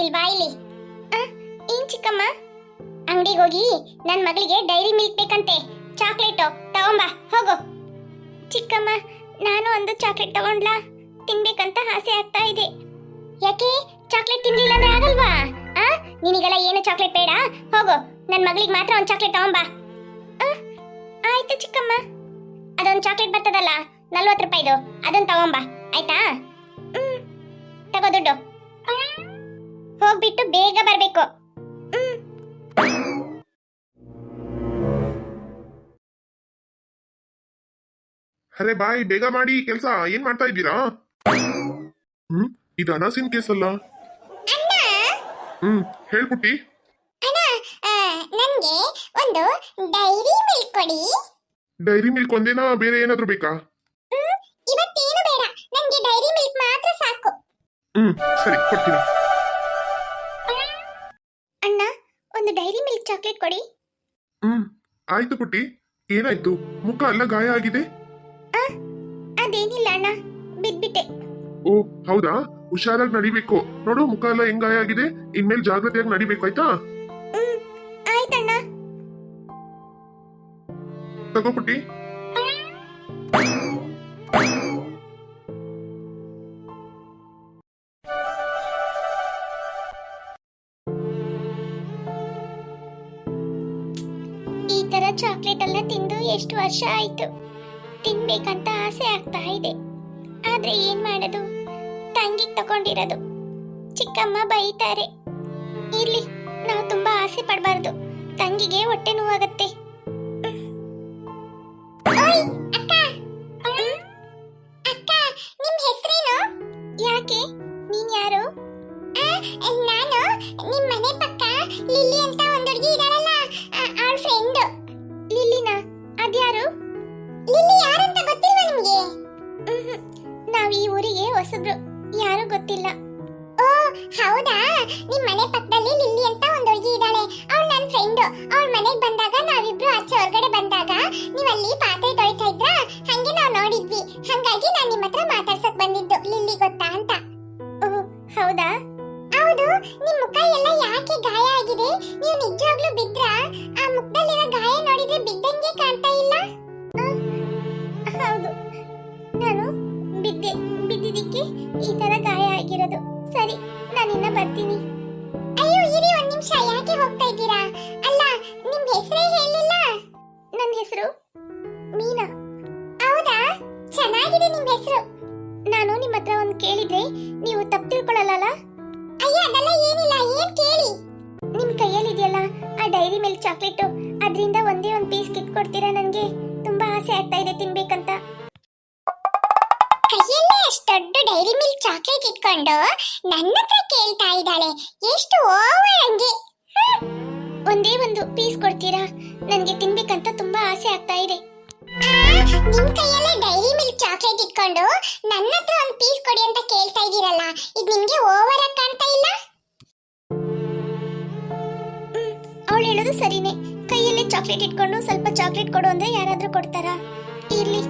ಇಲ್ ಬಾ ಇಲ್ಲಿ? ಏನ್ ಚಿಕ್ಕಮ್ಮ? ಅಂಗಡಿಗೆ ಹೋಗಿ ನನ್ನ ಮಗಳಿಗೆ ಡೈರಿ ಮಿಲ್ಕ್ ಬೇಕಂತೆ. ಚಾಕ್ಲೇಟು. ತಗೊಂಬ, ಹೋಗು. ಚಿಕ್ಕಮ್ಮ, ನಾನು ಒಂದು ಚಾಕ್ಲೇಟ್ ತಗೊಂಡ್ಲಾ? ತಿನ್ಬೇಕಂತ ಆಸೆ ಆಗ್ತಾ ಇದೆ. ಯಾಕೆ? ಚಾಕ್ಲೇಟ್ ತಿನ್ಲಿಲ್ಲ ಅಂದ್ರೆ ಆಗಲ್ವಾ? ಆ? ನಿನಗೆಲ್ಲ ಏನು ಚಾಕ್ಲೇಟ್ ಬೇಡ? ಹೋಗು ನನ್ನ ಮಗಳಿಗೆ ಮಾತ್ರ ಒಂದು ಚಾಕ್ಲೇಟ್ ತಗೊಂಬಾ? ಆಯ್ತು ಚಿಕ್ಕಮ್ಮ. ಅದೊಂದು ಚಾಕ್ಲೇಟ್ ಬರ್ತದಲ್ಲ, ನಲ್ವತ್ತು ರೂಪಾಯಿದು. ಅದನ್ನ ತಗೊಂಬಾ ಆಯ್ತಾ? ಹ್ಮ್. ತಗೋ ದುಡ್ಡು. ಹೋಗ್ಬಿಟ್ಟು ಬೇಗ ಬರ್ಬೇಕು. ಅರೆ ಬಾಯ್ ಬೇಗ ಮಾಡಿ ಕೆಲಸ ಏನ್ ಮಾಡ್ತಾ ಇದ್ದೀರಾ? ಹ್ಮ್ ಇದು ಅನಾಸಿನ್ ಕೇಸ್ ಅಲ್ಲ ಹ್ಮ್ ಹೇಳ್ಬಿಟ್ಟಿ ನನಗೆ ಒಂದು ಡೈರಿ ಮಿಲ್ಕ್ ಕೊಡಿ. ಡೈರಿ ಮಿಲ್ಕ್ ಒಂದೇನಾ ಬೇರೆ ಏನಾದ್ರೂ ಬೇಕಾ? ಹ್ಮ್ ಇವತ್ತೇನು ಬೇಡ. ನನಗೆ ಡೈರಿ ಮಿಲ್ಕ್ ಮಾತ್ರ ಸಾಕು. ಹ್ಮ್ ಸರಿ ಕೊಡ್ತೀನಿ ಅಣ್ಣ ಒಂದು ಡೈರಿ ಮಿಲ್ಕ್ ಚಾಕ್ಲೇಟ್ ಕೊಡಿ. ಹ್ಮ್ ಆಯ್ತು ಪುಟ್ಟಿ. ಏನಾಯ್ತು? ಮುಖ ಅಲ್ಲ ಗಾಯ ಆಗಿದೆ? ಅಣ್ಣ ಬಿದ್ಬಿಟ್ಟೆ. ಓ ಹೌದಾ? ಹುಷಾರಾಗಿ ನಡಿಬೇಕು. ನೋಡು ಮುಖ ಎಲ್ಲ ಹೆಂಗ್ ಗಾಯ ಆಗಿದೆ ಇನ್ಮೇಲೆ ಜಾಗ್ರತೆಯಾಗಿ ನಡಿಬೇಕು ಆಯ್ತಾ? ಹ್ಮ್ ಆಯ್ತಣ್ಣ. ತಗೋ ಪುಟ್ಟಿ. ಈ ತರ ಚಾಕ್ಲೇಟ್ ಎಲ್ಲ ತಿಂದು ಎಷ್ಟು ವರ್ಷ ಆಯ್ತು. ತಿನ್ಬೇಕಂತ ಆಸೆ ಆಗ್ತಾ ಇದೆ. ಆದ್ರೆ ಏನ್ ಮಾಡೋದು? ತಂಗಿಗ್ ತಗೊಂಡಿರೋದು. ಚಿಕ್ಕಮ್ಮ ಬೈತಾರೆ. ಇರ್ಲಿ ನಾವು ತುಂಬಾ ಆಸೆ ಪಡಬಾರ್ದು. ತಂಗಿಗೆ ಹೊಟ್ಟೆ ನೋವಾಗತ್ತೆ. ನನ್ನ ಕೈಯಲ್ಲೇ ಅಷ್ಟು ದೊಡ್ಡ ಡೈರಿ ಮಿಲ್ಕ್ ಚಾಕ್ಲೇಟ್ ಇಟ್ಕೊಂಡು ನನ್ನ ಹತ್ರ ಕೇಳ್ತಾ ಇದ್ದಾಳೆ. ಎಷ್ಟು ಓವರ್ ಹಂಗೆ ಒಂದೇ ಒಂದು ಪೀಸ್ ಕೊಡ್ತೀರಾ? ನನಗೆ ತಿನ್ಬೇಕಂತ ತುಂಬಾ ಆಸೆ ಆಗ್ತಾ ಇದೆ. ನಿಮ್ ಕೈಯಲ್ಲೇ ಡೈರಿ ಮಿಲ್ಕ್ ಚಾಕ್ಲೇಟ್ ಇಟ್ಕೊಂಡು ನನ್ನ ಹತ್ರ ಒಂದು ಪೀಸ್ ಕೊಡಿ ಅಂತ ಕೇಳ್ತಾ ಇದ್ದೀರಲ್ಲ, ಇದು ನಿಮ್ಗೆ ಓವರ್ ಆಗಿ ಕಾಣ್ತಾ ಇಲ್ಲ? ಅವಳು ಹೇಳೋದು ಸರಿನೇ. ಕೈಯಲ್ಲೇ ಚಾಕ್ಲೇಟ್ ಇಟ್ಕೊಂಡು ಸ್ವಲ್ಪ ಚಾಕ್ಲೇಟ್ ಕೊಡು ಅಂದ್ರೆ ಯಾರಾದ್ರೂ ಕೊಡ್ತಾರಾ? ಇರ್ಲಿ.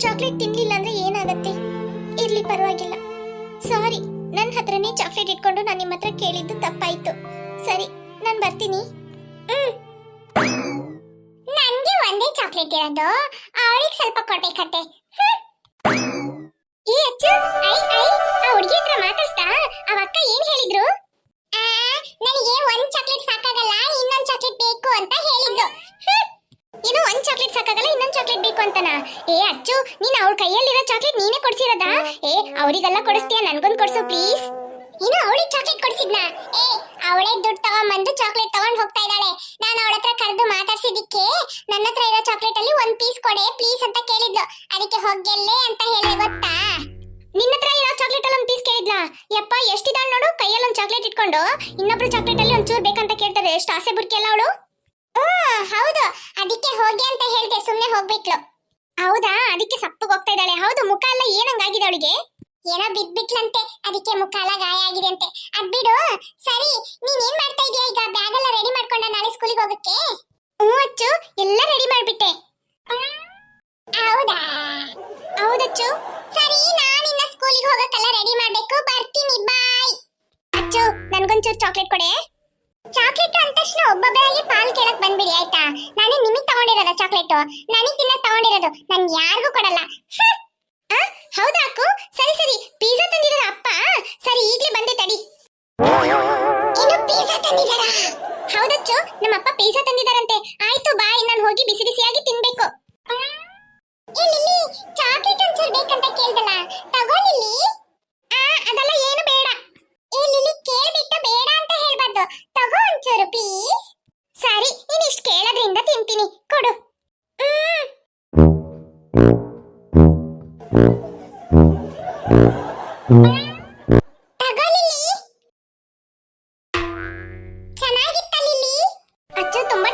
ಚಾಕ್ಲೇಟ್ ತಿನ್ಲಿಲ್ಲ ಅಂದ್ರೆ ಏನಾಗತ್ತೆ? ಇರ್ಲಿ ಪರವಾಗಿಲ್ಲ. ಸಾರಿ ನನ್ನ ಹತ್ರನೇ ಚಾಕ್ಲೇಟ್ ಇಟ್ಕೊಂಡು ನಾನು ನಿಮ್ಮ ಹತ್ರ ಕೇಳಿದ್ದು ತಪ್ಪಾಯ್ತು. ಸರಿ ನಾನು ಬರ್ತೀನಿ. ನನ್ಗೆ ಒಂದೇ ಚಾಕ್ಲೇಟ್ ಇರೋದು. ಅವಳಿಗೆ ಸ್ವಲ್ಪ ಕೊಡ್ಬೇಕಂತೆ. ಏ ಅಚ್ಚ ಐ ಐ ಆ ಹುಡುಗಿ ಹತ್ರ ಮಾತಾಡ್ತಾ ಅವ ಅಕ್ಕ ಏನ್ ಹೇಳಿದ್ರು? ಆ, ನನಗೆ ಒಂದ್ ಚಾಕ್ಲೇಟ್ ಸಾಕಾಗಲ್ಲ ಇನ್ನೊಂದ್ ಚಾಕ್ಲೇಟ್ ಬೇಕು ಅಂತ ಹೇಳಿದ್ದು ಹ್ಮ್. ಏನು ಒಂದ್ ಚಾಕ್ಲೇಟ್ ಸಾಕಾಗಲ್ಲ ಅಂತನಾ ಏ, ಅಚ್ಚು, ನೀನ್ ಅವ್ರ ಕೈಯಲ್ಲಿರೋ ಚಾಕ್ಲೇಟ್ ನೀನೇ ಕೊಡ್ಸಿರೋದಾ? ಏ, ಅವರಿಗೆಲ್ಲ ಕೊಡಿಸ್ತೀಯ? ನನ್ಗೊಂದ್ ಕೊಡ್ಸು ಪ್ಲೀಸ್ ಇನ್ನು ಅವಳಿಗೆ ಚಾಕ್ಲೇಟ್ ಕೊಡ್ಸಿದ್ನಾ. ಏ, ಅವಳೇ ದುಡ್ಡು ತಗೊಂಬಂದು ಚಾಕ್ಲೇಟ್ ತಗೊಂಡ್ ಹೋಗ್ತಾ ಇದ್ದಾಳೆ. ನಾನು ಅವಳ ಹತ್ರ ಕರೆದು ಮಾತಾಡ್ಸಿದ್ದಕ್ಕೆ ನನ್ನ ಹತ್ರ ಇರೋ ಚಾಕ್ಲೇಟ್ ಅಲ್ಲಿ ಒಂದ್ ಪೀಸ್ ಕೊಡೆ ಪ್ಲೀಸ್ ಅಂತ ಕೇಳಿದ್ಲು. ಅದಕ್ಕೆ ಹೋಗ್ಗೆಲ್ಲೇ ಅಂತ ಹೇಳಿ ಗೊತ್ತಾ? ನಿನ್ನ ಹತ್ರ ಇರೋ ಚಾಕ್ಲೇಟ್ ಅಲ್ಲಿ ಒಂದ್ ಪೀಸ್ ಕೇಳಿದ್ಲಾ? ಯಪ್ಪ, ಎಷ್ಟಿದಾಳ್ ನೋಡು? ಕೈಯಲ್ಲಿ ಒಂದ್ ಚಾಕ್ಲೇಟ್ ಇಟ್ಕೊಂಡು ಇನ್ನೊಬ್ರು ಚಾಕ್ಲೇಟ್ ಅಲ್ಲಿ ಒಂಚೂರು ಬೇಕಂತ ಕೇಳ್ತಾರೆ. ಎಷ್ಟು ಆಸೆ ಬುರ್ಕಿ ಅಲ್ಲ ಅವಳು? ಹೌದು. ಅದಕ್ಕೆ ಹೋಗಿ ಅಂತ ಹೇಳ್ದೆ, ಸುಮ್ನೆ ಹೋಗ್ಬಿಟ್ಲು. ಹೌದಾ? ಅದಕ್ಕೆ ಸಪ್ಪಗೆ ಹೋಗ್ತಾ ಇದ್ದಾಳೆ. ಹೌದು, ಮುಖ ಎಲ್ಲ ಏನಂಗಾಗಿದೆ ಅವಳಿಗೆ? ಏನೋ ಬಿದ್ಬಿಟ್ಲಂತೆ. ಅದಕ್ಕೆ ಮುಖ ಎಲ್ಲ ಗಾಯ ಆಗಿದೆ ಅಂತೆ. ಅದ್ ಬಿಡು. ಸರಿ, ನೀನ್ ಏನ್ ಮಾಡ್ತಾ ಇದೀಯ ಈಗ? ಬ್ಯಾಗ್ ಎಲ್ಲ ರೆಡಿ ಮಾಡ್ಕೊಂಡ ನಾಳೆ ಸ್ಕೂಲಿಗೆ ಹೋಗಕ್ಕೆ? ಹ್ಞೂ ಅಚ್ಚು. ಎಲ್ಲ ರೆಡಿ ಮಾಡ್ಬಿಟ್ಟೆ. ಹೌದಾ? ಹೌದಚ್ಚು ಸರಿ, ನಾನು ನಾನಿನ್ನ ಸ್ಕೂಲಿಗೆ ಹೋಗಕ್ಕೆಲ್ಲ ರೆಡಿ ಮಾಡ್ಬೇಕು. ಬರ್ತೀನಿ ಬಾಯ್ ಅಚ್ಚು, ನನ್ಗೊಂಚೂರು ಚಾಕ್ಲೇಟ್ ಕೊಡೆ ಚಾಕ್ಲೇಟ್ ಅಂದ ತಕ್ಷಣ ಒಬ್ಬೊಬ್ಬರಾಗಿ ಪಾಲ್ ಕೇಳಕ್ ಬಂದ್ಬಿಡಿ ಆಯ್ತಾ ನಾನು ನಿಮಗೆ ನನಗೆ ತಿನ್ನ ತಗೊಂಡಿರೋದು. ನಾನು ಯಾರಿಗೂ ಕೊಡಲ್ಲ. ಹೌದಾ ಅಕ್ಕು? ಸರಿ ಸರಿ. ಪಿಜ್ಜಾ ತಂದಿದಾರ ಅಪ್ಪ? ಸರಿ, ಈಗಲೇ ಬಂದೆ ತಡಿ. ಇನ್ನು ಪಿಜ್ಜಾ ತಂದಿದಾರ ಹೌದಚ್ಚು, ನಮ್ಮಪ್ಪ ಪಿಜ್ಜಾ ತಂದಿದಾರಂತೆ ಆಯ್ತು, ಬಾಯ್. ನಾನು ಹೋಗಿ ಬಿಸಿ ಬಿಸಿಯಾಗಿ ತಿನ್ಬೇಕು. ಚೆನ್ನಾಗಿತ್ತ ಲಿಲ್ಲಿ? ಅಚ್ಚು ತುಂಬಾ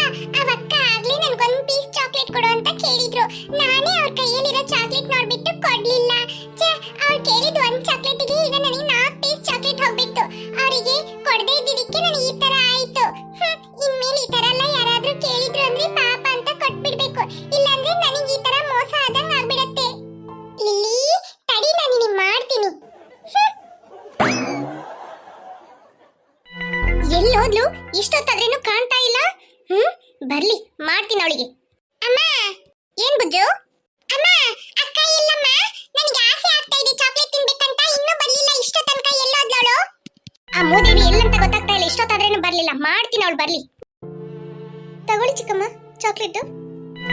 ಪಾಪ ಅವಕ್ಕ ಆಗ್ಲೇ ನನ್ಗೊಂದ್ ಪೀಸ್ ಚಾಕ್ಲೇಟ್ ಕೊಡು ಅಂತ ಕೇಳಿದ್ರು. ನಾನೇ ಅವ್ರ ಕೈಯಲ್ಲಿರೋ ಚಾಕ್ಲೇಟ್ ನೋಡ್ಬಿಟ್ಟು ಕೊಡ್ಲಿಲ್ಲ. ಛೇ, ಅವ್ರು ಕೇಳಿದ್ ಒಂದ್ ಚಾಕ್ಲೇಟಿಗೆ ಈಗ ನನಗೆ ನಾಲ್ಕು ಪೀಸ್ ಚಾಕ್ಲೇಟ್ ಹೋಗ್ಬಿಟ್ಟು ಅವರಿಗೆ ಕೊಡದೇ ಇದ್ದಿದ್ದಕ್ಕೆ ನನಗೆ ಈ ತರ ಆಯ್ತು. ಇನ್ಮೇಲೆ ಈ ತರ ಎಲ್ಲ ಯಾರಾದ್ರೂ ಕೇಳಿದ್ರು ಅಂದ್ರೆ ಪಾಪ ಅಂತ ಕೊಟ್ಬಿಡ್ಬೇಕು. ಇಲ್ಲಾಂದ್ರೆ ನನಗೆ ಈ ತರ ಮೋಸ ಆದಂಗ್ ಆಗ್ಬಿಡತ್ತೆ. ಲಿಲ್ಲಿ, ತಡಿ ನಾನು ನಿನಗೆ ಮಾಡ್ತೀನಿ. ಎಲ್ಲಿ ಎಲ್ಲೋದ್ಲು? ಇಷ್ಟೊತ್ತಾದ್ರೇನು ಕಾಣ್ತಾ ಇಲ್ಲ? ಹ್ಮ್? ಬರ್ಲಿ, ಮಾಡ್ತೀನಿ ಅವಳಿಗೆ. ಅಮ್ಮ, ಏನ್ ಬುಜ್ಜು? ಅಮ್ಮ, ಅಕ್ಕ ಇಲ್ಲಮ್ಮ. ನನಗೆ ಆಸೆ ಆಗ್ತಾ ಇದೆ ಚಾಕ್ಲೇಟ್ ತಿನ್ಬೇಕಂತ. ಇನ್ನೂ ಬರ್ಲಿಲ್ಲ, ಇಷ್ಟ ತನಕ ಎಲ್ಲೋದ್ಲವಳು ಆ ಮೂದೇವಿ ಎಲ್ಲಂತ ಗೊತ್ತಾಗ್ತಾ ಇಲ್ಲ, ಇಷ್ಟೊತ್ತಾದ್ರೇನು ಬರ್ಲಿಲ್ಲ. ಮಾಡ್ತೀನಿ ಅವಳು, ಬರ್ಲಿ. ತಗೊಳ್ಳಿ ಚಿಕ್ಕಮ್ಮ ಚಾಕ್ಲೇಟ್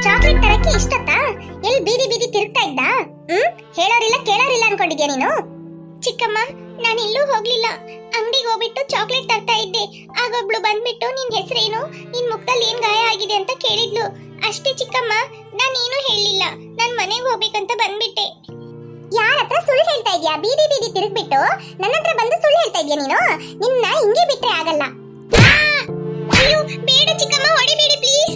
ಚಾಕ್ಲೇಟ್ ತರಕ್ಕೆ ಇಷ್ಟತ್ತಾ? ಎಲ್ಲಿ ಬೀದಿ ಬೀದಿ ತಿರುಗ್ತಾ ಇದ್ದ? ಹ್ಮ್? ಹೇಳೋರಿಲ್ಲ, ಕೇಳೋರಿಲ್ಲ ಅನ್ಕೊಂಡಿದ್ಯಾ ನೀನು? ಚಿಕ್ಕಮ್ಮ ನಾನು ಎಲ್ಲೂ ಹೋಗ್ಲಿಲ್ಲ. ಅಂಗಡಿಗೆ ಹೋಗ್ಬಿಟ್ಟು ಚಾಕ್ಲೇಟ್ ತರ್ತಾ ಇದ್ದೆ. ಆಗೊಬ್ಳು ಬಂದ್ಬಿಟ್ಟು ನಿನ್ ಹೆಸರೇನು? ನಿನ್ ಮುಖದಲ್ಲಿ ಏನ್ ಗಾಯ ಆಗಿದೆ ಅಂತ ಕೇಳಿದ್ಲು. ಅಷ್ಟೇ ಚಿಕ್ಕಮ್ಮ ನಾನೇನು ಹೇಳಲಿಲ್ಲ. ನಾನು ಮನೆಗೆ ಹೋಗ್ಬೇಕಂತ ಬಂದ್ಬಿಟ್ಟೆ. ಯಾರತ್ರ ಸುಳ್ಳು ಹೇಳ್ತಾ ಇದೀಯಾ? ಬೀದಿ ಬೀದಿ ತಿರುಗ್ಬಿಟ್ಟು? ನನ್ನ ಹತ್ರ ಬಂದು ಸುಳ್ಳು ಹೇಳ್ತಾ ಇದೀಯ ನೀನು? ನಿನ್ನ ಹಿಂಗೆ ಬಿಟ್ರೆ ಆಗಲ್ಲ! ಅಯ್ಯೋ ಬೇಡ ಚಿಕ್ಕಮ್ಮ ಹೊಡಿಬೇಡಿ ಪ್ಲೀಸ್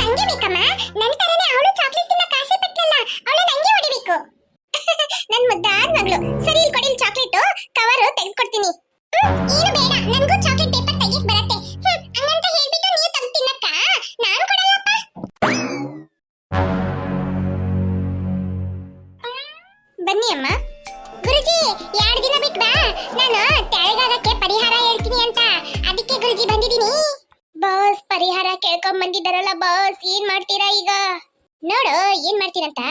ಹಂಗೆ ಬೇಕಮ್ಮ? ನನ್ನ ಕೇಳ್ಕೊಂಡ್ ಬಂದಿದ್ದಾರಲ್ಲ ಬಾಸ್ ಏನ್ ಮಾಡ್ತೀರಾ ಈಗ? ನೋಡು, ಏನ್ ಮಾಡ್ತೀರಂತ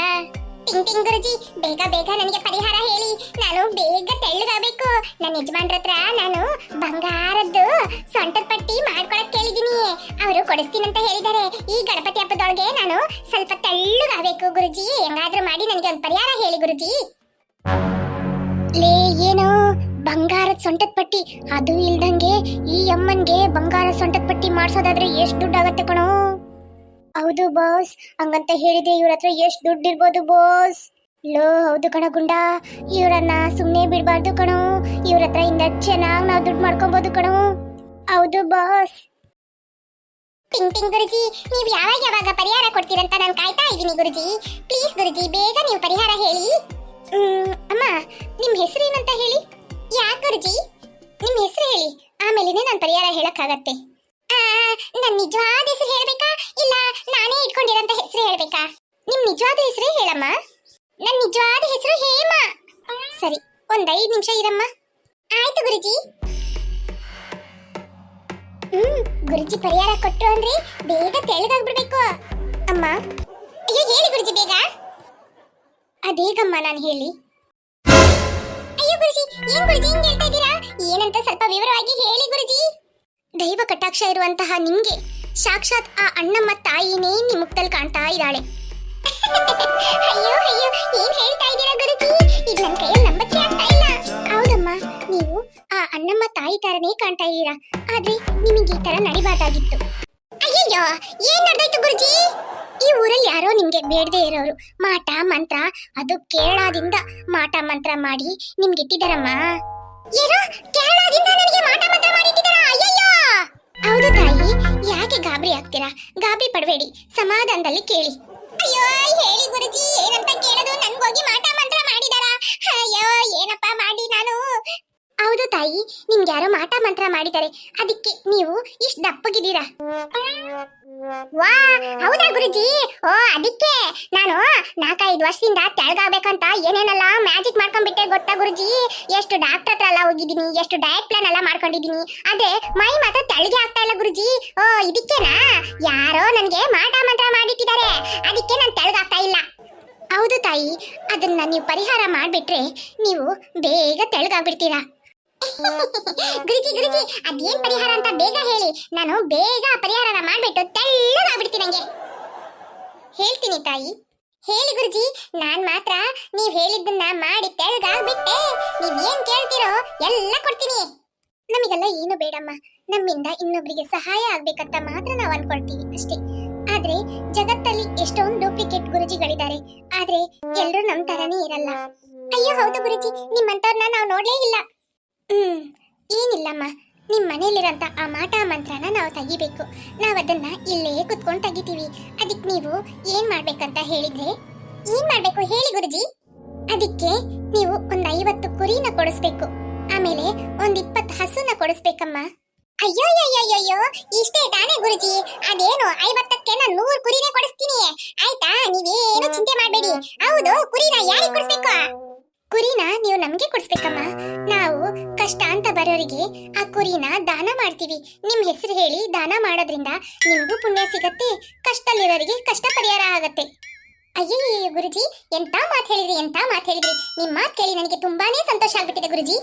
ಟಿಂಗ್ ಟಿಂಗ್ ಗುರುಜಿ, ಬೇಗ ಬೇಗ ನನಗೆ ಪರಿಹಾರ ಹೇಳಿ. ನಾನು ಬೇಗ ತೆಳ್ಳಗಾಗಬೇಕು. ನನ್ನ ಯಜಮಾನ್ರ ಹತ್ರ ನಾನು ಬಂಗಾರದ್ದು ಸೊಂಟದ ಪಟ್ಟಿ ಮಾಡ್ಕೊಳಕ್ ಕೇಳಿದೀನಿ ಅವರು ಕೊಡಿಸ್ತೀನಂತ ಹೇಳಿದ್ದಾರೆ. ಈ ಗಣಪತಿ ಹಬ್ಬದೊಳಗೆ ನಾನು ಸ್ವಲ್ಪ ತೆಳ್ಳಗಾಗಬೇಕು ಗುರುಜಿ. ಹೆಂಗಾದ್ರೂ ಮಾಡಿ ನನಗೆ ಒಂದು ಪರಿಹಾರ ಹೇಳಿ ಗುರುಜಿ. ಲೇ, ಏನು? ಬಂಗಾರದ ಸೊಂಟದ ಪಟ್ಟಿ. ಅದು ಇಲ್ದಂಗೆ ಈ ಅಮ್ಮನ್ಗೆ ಬಂಗಾರ ಸೊಂಟದ ಪಟ್ಟಿ ಮಾಡ್ಸೋದಾದ್ರೆ ಎಷ್ಟು ದುಡ್ಡು ಆಗತ್ತೆ ಕಣೋ. ಹೌದು ಬಾಸ್, ಹಂಗಂತ ಹೇಳಿದ್ರೆ ಇವ್ರ ಹತ್ರ ಎಷ್ಟು ದುಡ್ಡು ಇರ್ಬೋದು ಬಾಸ್. ಲೋ, ಹೌದು ಕಣ ಗುಂಡ, ಇವರನ್ನ ಸುಮ್ಮನೆ ಬಿಡಬಾರ್ದು ಕಣೋ. ಇವ್ರ ಹತ್ರ ಇಂದ ಚೆನ್ನಾಗಿ ನಾವು ದುಡ್ಡು ಮಾಡ್ಕೊಬೋದು ಕಣೋ. ಹೌದು ಬಾಸ್. ಟಿಂಗ್ ಟಿಂಗ್ ಗುರುಜಿ, ನೀವು ಯಾವಾಗ ಯಾವಾಗ ಪರಿಹಾರ ಕೊಡ್ತೀರಂತ ನಾನು ಕಾಯ್ತಾ ಇದ್ದೀನಿ ಗುರುಜಿ. ಪ್ಲೀಸ್ ಗುರುಜಿ, ಬೇಗ ನೀವು ಪರಿಹಾರ ಹೇಳಿ. ಅಮ್ಮ ನಿಮ್ಮ ಹೆಸರೇನಂತ ಹೇಳಿ? ಯಾಕೆ ಗುರುಜಿ? ನಿಮ್ಮ ಹೆಸರು ಹೇಳಿ. ಆಮೇಲೆ ನಾನು ಪರಿಹಾರ ಹೇಳಕ್ಕಾಗತ್ತೆ. ಆ, ನನ್ ನಿಜವಾದ ಹೆಸರು ಹೇಳಬೇಕಾ? ಇಲ್ಲ ನಾನೇ ಇಟ್ಕೊಂಡಿರೋಂತ ಹೆಸರು ಹೇಳಬೇಕಾ? ನಿಮ್ಮ ನಿಜವಾದ ಹೆಸರೇ ಹೇಳಮ್ಮ. ನನ್ನ ನಿಜವಾದ ಹೆಸರು ಹೇಮಾ. ಸರಿ ಒಂದ್ ಐದು ನಿಮಿಷ ಇರಮ್ಮ. ಆಯ್ತು ಗುರುಜಿ. ಹ್ಮ್ ಗುರುಜಿ ಪರಿಹಾರ ಕೊಟ್ರು ಅಂದ್ರೆ ಬೇಗ ತೆಳ್ಳಗಾಗ್ಬಿಡ್ಬೇಕು ಅಮ್ಮ ಅಯ್ಯೋ ಹೇಳಿ ಗುರುಜಿ ಬೇಗ. ಅದೇಗಮ್ಮ ನಾನು ಹೇಳಿ. ಗುರುಜಿ, ಏನ್ ಗುರುಜಿ ಹಿಂಗ್ ಹೇಳ್ತಾ ಇದ್ದೀರಾ? ಏನಂತ ಸ್ವಲ್ಪ ವಿವರವಾಗಿ ಹೇಳಿ ಗುರುಜಿ. ದೈವ ಕಟಾಕ್ಷ ಇರುವಂತಹ ನಿಮ್ಗೆ ಸಾಕ್ಷಾತ್ ಆ ಅಣ್ಣಮ್ಮ ತಾಯಿನೇ ನಿಮ್ ಮುಖದಲ್ಲಿ ಕಾಣ್ತಾ ಇದ್ದಾಳೆ. ಅಯ್ಯೋ ಅಯ್ಯೋ, ಏನ್ ಹೇಳ್ತಾ ಇದ್ದೀರಾ ಗುರುಜಿ? ಇದು ನನ್ನ ಕೈಯಲ್ಲಿ ನಂಬಕ್ಕೆ ಆಗ್ತಾ ಇಲ್ಲ. ಹೌದಮ್ಮ, ನೀವು ಆ ಅಣ್ಣಮ್ಮ ತಾಯಿ ತರನೇ ಕಾಣ್ತಾ ಇದ್ದೀರಾ. ಆದ್ರೆ ನಿಮಗೆ ಈ ತರ ನಡಿಬಾರ್ದಾಗಿತ್ತು. ಅಯ್ಯಯ್ಯೋ, ಏನ್ ನಡೆದಾಯ್ತು ಗುರುಜಿ? ಈ ಊರಲ್ಲಿ ಯಾರೋ ನಿಮ್ಗೆ ಬೇಡದೆ ಇರೋರು. ಮಾಟ, ಮಂತ್ರ, ಅದು ಕೇರಳದಿಂದ ಮಾಟ, ಮಂತ್ರ ಮಾಡಿ ನಿಮ್ಗೆ ಇಟ್ಟಿದಾರಮ್ಮ ಏನೋ ಕೇರಳದಿಂದ ನನಗೆ ಮಾಟ, ಮಂತ್ರ ಹೌದು ತಾಯಿ, ಯಾಕೆ ಗಾಬರಿ ಆಗ್ತೀರಾ? ಗಾಬರಿ ಪಡಬೇಡಿ, ಸಮಾಧಾನದಲ್ಲಿ ಕೇಳಿ. ಅಯ್ಯೋ, ಹೇಳಿ ಗುರುಜಿ, ಏನಂತ ಕೇಳೋದು? ನನ್ಗೋಗಿ ಮಾಟ, ಮಂತ್ರ ಮಾಡಿದಾರ ಅಯ್ಯೋ, ಏನಪ್ಪ ಮಾಡಿ ನಾನು? ಹೌದು ತಾಯಿ, ನಿಮ್ಗೆ ಯಾರೋ ಮಾಟ ಮಂತ್ರ ಮಾಡಿದ್ದಾರೆ. ಅದಕ್ಕೆ ನೀವು ಇಷ್ಟು ದಪ್ಪಗಿದ್ದೀರಾ? ವಾ, ಹೌದಾ ಗುರುಜಿ? ಓ, ಅದಕ್ಕೆ ನಾನು ನಾಲ್ಕೈದು ವರ್ಷದಿಂದ ತೆಳಗಾಗ್ಬೇಕಂತ ಏನೇನೆಲ್ಲ ಮ್ಯಾಜಿಕ್ ಮಾಡ್ಕೊಂಡ್ಬಿಟ್ಟೆ ಗೊತ್ತಾ ಗುರುಜಿ? ಎಷ್ಟು ಡಾಕ್ಟರ್ ಹತ್ರ ಎಲ್ಲ ಹೋಗಿದ್ದೀನಿ, ಎಷ್ಟು ಡಯಟ್ ಪ್ಲಾನ್ ಎಲ್ಲ ಮಾಡ್ಕೊಂಡಿದ್ದೀನಿ. ಆದ್ರೆ ಮೈ ಮಾತ್ರ ತೆಳಗೆ ಆಗ್ತಾ ಇಲ್ಲ ಗುರುಜಿ. ಓ, ಇದಕ್ಕೆನಾ? ಯಾರೋ ನನಗೆ ಮಾಟ ಮಂತ್ರ ಮಾಡಿಟ್ಟಿದ್ದಾರೆ. ಅದಕ್ಕೆ ನಾನು ತೆಳಗಾಗ್ತಾ ಇಲ್ಲ. ಹೌದು ತಾಯಿ, ಅದನ್ನ ನೀವು ಪರಿಹಾರ ಮಾಡಿಬಿಟ್ರೆ ನೀವು ಬೇಗ ತೆಳಗಾಗ್ಬಿಡ್ತೀರಾ. ಗುರುಜಿ ಗುರುಜಿ, ಅದೇನ್ ಪರಿಹಾರ ಅಂತ ಬೇಗ ಹೇಳಿ. ನಾನು ಬೇಗ ಪರಿಹಾರನ ಮಾಡ್ಬಿಟ್ಟು ತೆಳ್ಳಗಾಗ್ಬಿಡ್ತೀನಿ ನಂಗೆ. ಹೇಳ್ತೀನಿ ತಾಯಿ. ಹೇಳಿ ಗುರುಜಿ, ನಾನ್ ಮಾತ್ರ ನೀವ್ ಹೇಳಿದ್ದನ್ನ ಮಾಡಿ ತೆಳ್ಳಗಾಗ್ಬಿಟ್ಟೆ. ನೀವ್ ಏನ್ ಕೇಳ್ತೀರೋ ಎಲ್ಲ ಕೊಡ್ತೀನಿ. ನಮಗೆಲ್ಲ ಏನು ಬೇಡಮ್ಮ. ನಮ್ಮಿಂದ ಇನ್ನೊಬ್ರಿಗೆ ಸಹಾಯ ಆಗ್ಬೇಕಂತ ಮಾತ್ರ ನಾವು ಅನ್ಕೊಳ್ತೀವಿ ಅಷ್ಟೇ. ಆದ್ರೆ ಜಗತ್ತಲ್ಲಿ ಎಷ್ಟೊಂದು ಡೂಪ್ಲಿಕೇಟ್ ಗುರುಜಿಗಳಿದ್ದಾರೆ. ಆದ್ರೆ ಎಲ್ರು ನಮ್ ತರನೇ ಇರಲ್ಲ. ಅಯ್ಯೋ, ಹೌದು ಗುರುಜಿ ನಿಮ್ಮಂತವ್ರನ್ನ ನಾವು ನೋಡ್ಲೇ ಇಲ್ಲ. ಹ್ಮ್. ಏನಿಲ್ಲಮ್ಮ ನಿಮ್ಮ ಮನೇಲಿರಂತ ಆ ಮಾಟ ಮಂತ್ರನ ನಾವು ತೆಗಿಬೇಕು. ನಾವ್ ಅದನ್ನ ಇಲ್ಲೇ ಕುತ್ಕೊಂಡು ತೆಗಿತೀವಿ. ಅದಕ್ ನೀವು ಏನ್ ಮಾಡ್ಬೇಕಂತ ಹೇಳಿದ್ರೆ? ಏನ್ ಮಾಡ್ಬೇಕು ಹೇಳಿ ಗುರುಜಿ? ಅದಕ್ಕೆ ನೀವು ಒಂದ್ ಐವತ್ತು ಕುರಿನ ಕೊಡಿಸ್ಬೇಕು. ಆಮೇಲೆ ಒಂದ್ ಇಪ್ಪತ್ತು ಹಸುನ ಕೊಡಿಸ್ಬೇಕಮ್ಮ. ಅಯ್ಯೋ ಅಯ್ಯೋ ಇಷ್ಟೇ ತಾನೇ ಗುರುಜಿ. ಅದೇನು, ಐವತ್ತಕ್ಕೆ ನಾನು ನೂರು ಕುರಿನೇ ಕೊಡಿಸ್ತೀನಿ. ಆಯ್ತಾ? ನೀವೇನು ಚಿಂತೆ ಮಾಡಬೇಡಿ. ಹೌದು, ಕುರಿನ ಯಾರಿಗೆ ಕೊಡಿಸ್ಬೇಕು? ಕುರಿನ ನೀವು ನಮ್ಗೆ ಕೊಡಿಸ್ಬೇಕಮ್ಮ. ನಾವು ಕಷ್ಟ ಅಂತ ಬರೋರಿಗೆ ಆ ಕುರಿನ ದಾನ ಮಾಡ್ತೀವಿ. ನಿಮ್ ಹೆಸರು ಹೇಳಿ ದಾನ ಮಾಡೋದ್ರಿಂದ ನಿಮ್ಗೂ ಪುಣ್ಯ ಸಿಗತ್ತೆ, ಕಷ್ಟದಲ್ಲಿರೋರಿಗೆ ಕಷ್ಟ ಪರಿಹಾರ ಆಗತ್ತೆ. ಅಯ್ಯಯ್ಯೋ ಗುರುಜಿ, ಎಂತ ಮಾತು ಹೇಳಿದ್ರಿ, ಎಂತ ಮಾತು ಹೇಳಿದ್ರಿ? ನಿಮ್ಮ ಮಾತು ಕೇಳಿ ನನಗೆ ತುಂಬಾನೇ ಸಂತೋಷ ಆಗ್ಬಿಟ್ಟಿದೆ ಗುರುಜಿ.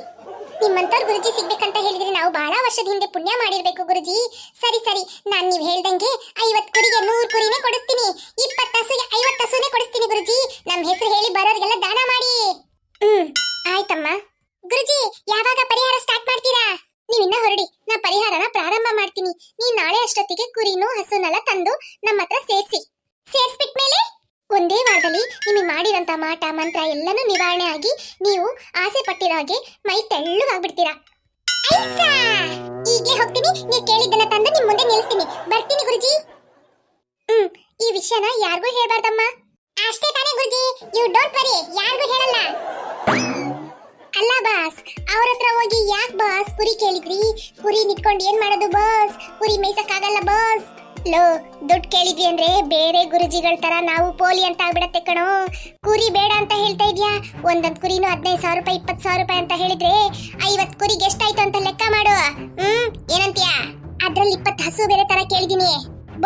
ನಿಮ್ಮಂತವ್ರ ಗುರುಜಿ ಸಿಗ್ಬೇಕಂತ ಹೇಳಿದ್ರೆ ನಾವು ಬಹಳ ವರ್ಷದ ಹಿಂದೆ ಪುಣ್ಯ ಮಾಡಿರ್ಬೇಕು ಗುರುಜಿ. ಸರಿ ಸರಿ, ನಾನು ನೀವು ಹೇಳ್ದಂಗೆ ಐವತ್ ಕುರಿಗೆ ನೂರು ಕುರಿನೇ ಕೊಡಿಸ್ತೀನಿ. ಇಪ್ಪತ್ತು ಹಸುಗೆ ಐವತ್ತು ಹಸುನೇ ಕೊಡಿಸ್ತೀನಿ ಗುರುಜಿ. ನಮ್ಮ ಹೆಸರು ಹೇಳಿ ಬರೋರಿಗೆಲ್ಲ ದಾನ ಮಾಡಿ. ಹ್ಮ್, ಆಯ್ತಮ್ಮ. ಗುರುಜಿ, ಯಾವಾಗ ಪರಿಹಾರ ಸ್ಟಾರ್ಟ್ ಮಾಡ್ತೀರಾ? ನೀವಿನ್ನ ಹೊರಡಿ, ನಾ ಪರಿಹಾರನ ಪ್ರಾರಂಭ ಮಾಡ್ತೀನಿ. ನೀ ನಾಳೆ ಅಷ್ಟೊತ್ತಿಗೆ ಕುರಿನೂ ಹಸುನೆಲ್ಲ ತಂದು ನಮ್ಮ ಹತ್ರ ಸೇರ್ಸಿ. ಸೇರ್ಸ್ಬಿಟ್ಮೇಲೆ ಒಂದೇ ವಾರದಲ್ಲಿ ನಿಮಗೆ ಮಾಡಿದಂತ ಮಾಟ, ಮಂತ್ರ ಎಲ್ಲನೂ ನಿವಾರಣೆ ಆಗಿ ನೀವು ಆಸೆ ಪಟ್ಟಿರೋ ಹಾಗೆ ಮೈ ತೆಳ್ಳಗಾಗ್ಬಿಡ್ತೀರಾ. ಐಸಾ! ಈಗ್ಲೇ ಹೋಗ್ತೀನಿ ನೀ ಕೇಳಿದ್ದನ್ನ ತಂದು ನಿಮ್ಮ ಮುಂದೆ ನಿಲ್ಲಿಸ್ತೀನಿ. ಬರ್ತೀನಿ ಗುರುಜಿ. ಹ್ಮ್, ಈ ವಿಷಯನ ಯಾರಿಗೂ ಹೇಳ್ಬಾರ್ದಮ್ಮ. ಅಷ್ಟೇ ತಾನೇ ಗುರುಜಿ ಯು ಡೋಂಟ್ ವರಿ ಯಾರಿಗೂ ಹೇಳಲ್ಲ. ಅಲ್ಲ ಬಾಸ್, ಅವ್ರ ಹತ್ರ ಹೋಗಿ ಯಾಕ್ ಬಾಸ್ ಕುರಿ ಕೇಳಿದ್ರಿ? ಕುರಿ ನಿಟ್ಕೊಂಡು ಏನ್ ಮಾಡೋದು ಬಾಸ್? ಕುರಿ ಮೇಯ್ಸಕ್ಕಾಗಲ್ಲ ಬಾಸ್. ಲೋ, ದುಡ್ಡು ಕೇಳಿದ್ವಿ ಅಂದ್ರೆ ಬೇರೆ ಗುರುಜಿಗಳ ತರ ನಾವು ಪೋಲಿ ಅಂತ ಆಗ್ಬಿಡತ್ತೆ ಕಣೋ. ಕುರಿ ಬೇಡ ಅಂತ ಹೇಳ್ತಾ ಇದ್ಯಾ? ಒಂದೊಂದ್ ಕುರಿನೂ ಹದಿನೈದು ಸಾವಿರ ರೂಪಾಯಿ, ಇಪ್ಪತ್ತು ಸಾವಿರ ರೂಪಾಯಿ ಅಂತ ಹೇಳಿದ್ರೆ ಐವತ್ ಕುರಿಗೆ ಎಷ್ಟಾಯ್ತು ಅಂತ ಲೆಕ್ಕ ಮಾಡು. ಹ್ಮ್, ಏನಂತೀಯ? ಅದ್ರಲ್ಲಿ ಇಪ್ಪತ್ತು ಹಸು ಬೇರೆ ತರ ಕೇಳಿದೀನಿ.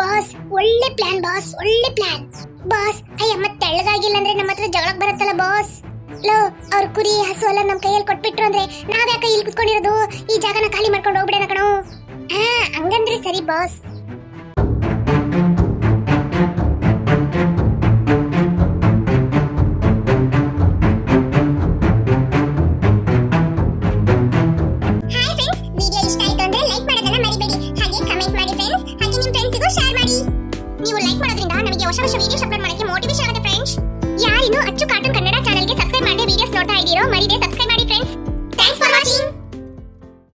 ಬಾಸ್, ಒಳ್ಳೆ ಪ್ಲಾನ್ ಬಾಸ್, ಒಳ್ಳೆ ಪ್ಲಾನ್ ಬಾಸ್, ಅಯ್ಯ, ಮತ್ತೆ ತೆಳ್ಳಗಾಗಿಲ್ಲ ಅಂದ್ರೆ ನಮ್ಮ ಹತ್ರ ಜಗಳಕ್ ಬರುತ್ತಲ್ಲ ಬಾಸ್? ಲೋ, ಅವ್ರ ಕುರಿ, ಹಸು ಎಲ್ಲ ನಮ್ ಕೈಯಲ್ಲಿ ಕೊಟ್ಬಿಟ್ರು ಅಂದ್ರೆ ನಾವ್ಯಾಕ ಇಲ್ಲಿ ಕುತ್ಕೊಂಡಿರೋದು? ಈ ಜಾಗನ ಖಾಲಿ ಮಾಡ್ಕೊಂಡು ಹೋಗ್ಬಿಡೋಣ ಕಣೋ. ಹಾ, ಹಂಗಂದ್ರೆ ಸರಿ ಬಾಸ್